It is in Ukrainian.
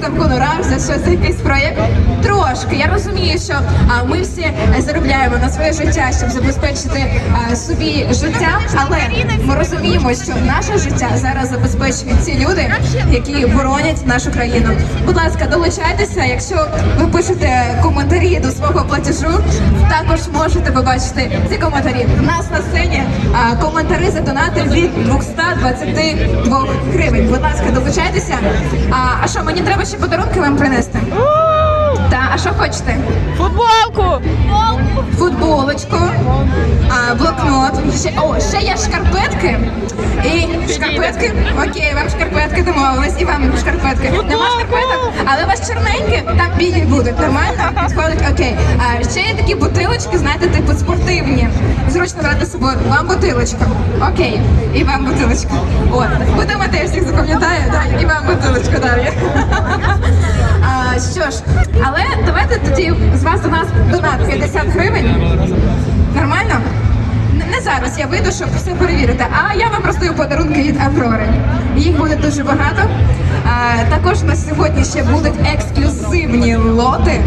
там гонорар за що за якийсь проєкт. Трошки. Я розумію, що а, ми всі заробляємо на своє життя, щоб забезпечити собі життя, але ми розуміємо, що наше життя зараз забезпечують ці люди, які боронять нашу країну. Будь ласка, долучайтеся. Якщо ви пишете коментарі до свого платежу, також можете побачити ці коментарі. У нас на сцені коментарі за донати від 222 гривень. Будь ласка, долучайтеся. А, а що, мені треба ще подарунки вам принести? Та, а що хочете? Футболку! Ще, о, ще є шкарпетки. І шкарпетки. Окей, вам шкарпетки домовились, і вам шкарпетки. Нема шкарпеток, але у вас чорненькі, там білі будуть. Нормально? Підходить? Окей. А ще є такі бутилочки, знаєте, типу спортивні. Зручно брати з собою. Вам бутилочка. Окей. І вам бутилочка. От. Думаєте, я всіх запам'ятаю? І вам бутилочку далі. А, що ж, але давайте тоді з вас до нас донат 50 гривень. Нормально? Зараз я вийду, щоб все перевірити. А я вам роздаю подарунки від Аврори. Їх буде дуже багато. А, також на сьогодні ще будуть ексклюзивні лоти.